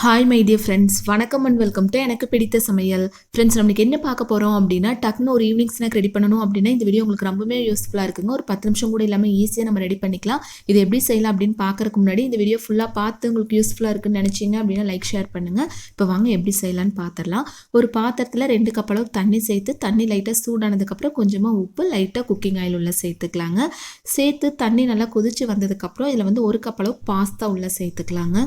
Hi my dear friends வணக்கம் and welcome to எனக்கு பிடித்த சமையல். ஃப்ரெண்ட்ஸ் நம்மளுக்கு என்ன பார்க்க போகிறோம் அப்படின்னா டக்குன்னு ஒரு ஈவினிங் ஸ்நாக் ரெடி பண்ணணும் அப்படின்னா இந்த வீடியோ உங்களுக்கு ரொம்பவே யூஸ்ஃபுல்லாக இருக்குங்க. ஒரு பத்து நிமிஷம் கூட இல்லாமல் ஈஸியாக நம்ம ரெடி பண்ணிக்கலாம். இது எப்படி செய்யலாம் அப்படின்னு பார்க்கறதுக்கு முன்னாடி இந்த வீடியோ ஃபுல்லாக பார்த்து உங்களுக்கு யூஸ்ஃபுல்லாக இருக்குன்னு நினச்சிங்க அப்படின்னா லைக் ஷேர் பண்ணுங்கள் இப்போ வாங்க எப்படி செய்யலான்னு பார்த்துடலாம் ஒரு பாத்திரத்தில் ரெண்டு கப் அளவு தண்ணி சேர்த்து தண்ணி லைட்டாக சூடானதுக்கப்புறம் கொஞ்சமாக உப்பு லைட்டாக குக்கிங் ஆயில் உள்ள சேர்த்துக்கலாங்க. சேர்த்து தண்ணி நல்லா கொதிச்சு வந்ததுக்கப்புறம் இதில் வந்து ஒரு கப் அளவு பாஸ்தா உள்ள சேர்த்துக்கலாங்க.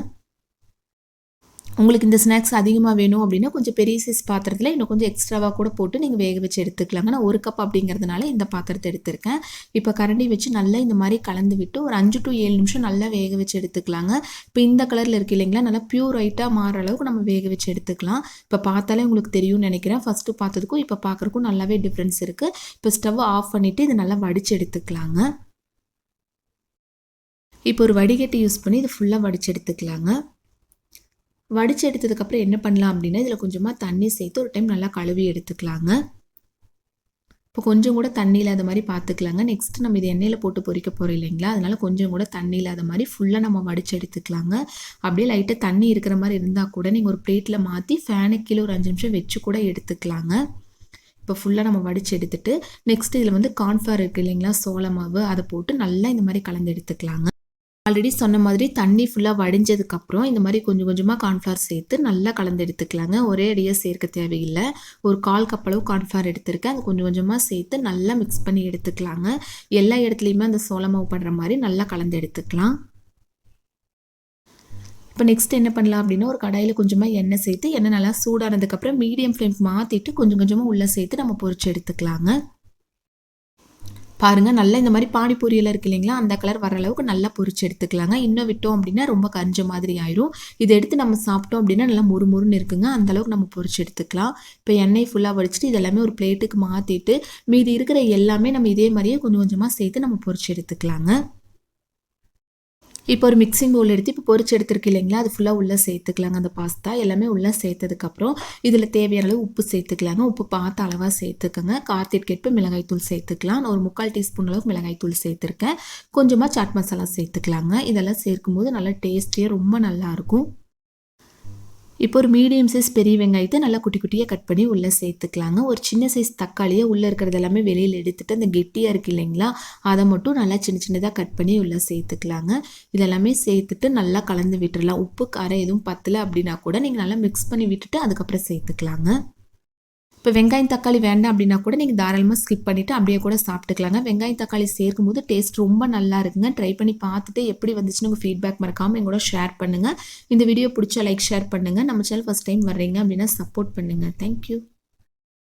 உங்களுக்கு இந்த ஸ்நாக்ஸ் அதிகமாக வேணும் அப்படின்னா கொஞ்சம் பெரிய சைஸ் பாத்திரத்தில் இன்னும் கொஞ்சம் எக்ஸ்ட்ராவாக கூட போட்டு நீங்கள் வேக வச்சு எடுத்துக்கலாங்க. நான் ஒரு கப் அப்படிங்கிறதுனால இந்த பாத்திரத்தை எடுத்திருக்கேன். இப்போ கரண்டி வச்சு நல்லா இந்த மாதிரி கலந்து விட்டு ஒரு அஞ்சு டு ஏழு நிமிஷம் நல்லா வேக வச்சு எடுத்துக்கலாங்க. இப்போ இந்த கலரில் இருக்கு இல்லைங்களா நல்லா பியூர் ஒயிட்டாக மாற அளவுக்கு நம்ம வேக வச்சு எடுத்துக்கலாம். இப்போ பார்த்தாலே உங்களுக்கு தெரியும்னு நினைக்கிறேன். ஃபஸ்ட்டு பார்த்ததுக்கும் இப்போ பார்க்குறக்கும் நல்லாவே டிஃப்ரென்ஸ் இருக்குது இப்போ ஸ்டவ் ஆஃப் பண்ணிவிட்டு இதை நல்லா வடித்து எடுத்துக்கலாங்க. இப்போ ஒரு வடிகட்டி யூஸ் பண்ணி இதை ஃபுல்லாக வடித்து எடுத்துக்கலாங்க. வடித்து எடுத்ததுக்கப்புறம் என்ன பண்ணலாம் அப்படின்னா இதில் கொஞ்சமாக தண்ணி சேர்த்து ஒரு டைம் நல்லா கழுவி எடுத்துக்கலாங்க. இப்போ கொஞ்சம் கூட தண்ணி இல்லாத மாதிரி பார்த்துக்கலாங்க நெக்ஸ்ட் நம்ம இது எண்ணெயில் போட்டு பொறிக்க போகிறோம் இல்லைங்களா? அதனால கொஞ்சம் கூட தண்ணி இல்லாத மாதிரி ஃபுல்லாக நம்ம வடித்து எடுத்துக்கலாங்க. அப்படியே லைட்டாக தண்ணி இருக்கிற மாதிரி இருந்தால் கூட நீங்கள் ஒரு பிளேட்டில் மாற்றி ஃபேனுக்கு கீழே ஒரு அஞ்சு நிமிஷம் வச்சு கூட எடுத்துக்கலாங்க. இப்போ ஃபுல்லாக நம்ம வடித்து எடுத்துட்டு நெக்ஸ்ட் இதில் வந்து கார்ன்ஃப்ளவர் இருக்குது இல்லைங்களா? சோள மாவு அதை போட்டு நல்லா இந்த மாதிரி கலந்து எடுத்துக்கலாங்க. ஆல்ரெடி சொன்ன மாதிரி தண்ணி ஃபுல்லாக வடிஞ்சதுக்கப்புறம் இந்த மாதிரி கொஞ்சம் கொஞ்சமாக கார்ன்ஃப்ளவர் சேர்த்து நல்லா கலந்து எடுத்துக்கலாங்க. ஒரே அடியாக சேர்க்க தேவையில்லை. ஒரு கால் கப் அளவு கார்ன்ஃப்ளவர் எடுத்திருக்கேன். அது கொஞ்சம் கொஞ்சமாக சேர்த்து நல்லா மிக்ஸ் பண்ணி எடுத்துக்கலாங்க. எல்லா இடத்துலையுமே அந்த சோளமாவு பண்ணுற மாதிரி நல்லா கலந்து எடுத்துக்கலாம். இப்போ நெக்ஸ்ட் என்ன பண்ணலாம் அப்படின்னா ஒரு கடாயில் கொஞ்சமாக எண்ணெய் சேர்த்து எண்ணெய் நல்லா சூடானதுக்கப்புறம் மீடியம் ஃப்ளேம் மாற்றிட்டு கொஞ்சம் கொஞ்சமாக உள்ளே சேர்த்து நம்ம பொறிச்சு எடுத்துக்கலாங்க. பாருங்கள் நல்லா இந்த மாதிரி பானிபூரியெல்லாம் இருக்கு இல்லைங்களா? அந்த கலர் வர அளவுக்கு நல்லா பொரிச்சு எடுத்துக்கலாங்க. இன்னும் விட்டோம் அப்படின்னா ரொம்ப கரிஞ்ச மாதிரி ஆயிரும். இதை எடுத்து நம்ம சாப்பிட்டோம் அப்படின்னா நல்லா முறுமுறுன்னு இருக்குங்க. அந்த அளவுக்கு நம்ம பொரிச்சு எடுத்துக்கலாம். இப்போ எண்ணெய் ஃபுல்லாக வடிச்சிட்டு இதெல்லாமே ஒரு பிளேட்டுக்கு மாற்றிட்டு மீதி இருக்கிற எல்லாமே நம்ம இதே மாதிரியே கொஞ்சம் கொஞ்சமாக சேர்த்து நம்ம பொரிச்சு எடுத்துக்கலாங்க. இப்போ ஒரு மிக்சிங் பவுல் எடுத்து இப்போ பொறிச்சு எடுத்துருக்கு இல்லைங்களா? அது ஃபுல்லாக உள்ளே சேர்த்துக்கலாங்க. அந்த பாஸ்தா எல்லாமே உள்ளே சேர்த்ததுக்கப்புறம் இதில் தேவையான அளவு உப்பு சேர்த்துக்கலாங்க. உப்பு பார்த்து அளவாக சேர்த்துக்கோங்க. கார்த்திற்கேற்ப மிளகாய் தூள் சேர்த்துக்கலாம். நான் ஒரு முக்கால் டீஸ்பூன் அளவுக்கு மிளகாய் தூள் சேர்த்துருக்கேன். கொஞ்சமாக சாட் மசாலா சேர்த்துக்கலாங்க. இதெல்லாம் சேர்க்கும்போது நல்லா டேஸ்டியாக ரொம்ப நல்லாயிருக்கும் இப்போ ஒரு மீடியம் சைஸ் பெரிய வெங்காயத்தை நல்லா குட்டி குட்டியாக கட் பண்ணி உள்ளே சேர்த்துக்கலாங்க. ஒரு சின்ன சைஸ் தக்காளியை உள்ளே இருக்கிறது எல்லாமே வெளியில் எடுத்துகிட்டு அந்த கெட்டியாக இருக்குது இல்லைங்களா? அதை மட்டும் நல்லா சின்ன சின்னதாக கட் பண்ணி உள்ளே சேர்த்துக்கலாங்க. இதெல்லாமே சேர்த்துட்டு நல்லா கலந்து விட்டுடலாம் உப்பு காரம் எதுவும் பத்தலை அப்படின்னா கூட நீங்கள் நல்லா மிக்ஸ் பண்ணி விட்டுட்டு அதுக்கப்புறம் சேர்த்துக்கலாங்க. இப்போ வெங்காயம் தக்காளி வேண்டாம் அப்படின்னா கூட நீங்கள் தாராளமாக ஸ்கிப் பண்ணிவிட்டு அப்படியே கூட சாப்பிட்டுக்கலாங்க. வெங்காயம் தக்காளி சேர்க்கும் போது டேஸ்ட் ரொம்ப நல்லா இருக்குங்க. ட்ரை பண்ணி பார்த்துட்டு எப்படி வந்துச்சுன்னு உங்கள் ஃபீட்பேக் மறக்காமல் எங்களோட ஷேர் பண்ணுங்கள் இந்த வீடியோ பிடிச்சா லைக் ஷேர் பண்ணுங்கள் நம்ம சேனல் ஃபஸ்ட் டைம் வர்றீங்க அப்படின்னா சப்போர்ட் பண்ணுங்கள் தேங்க்யூ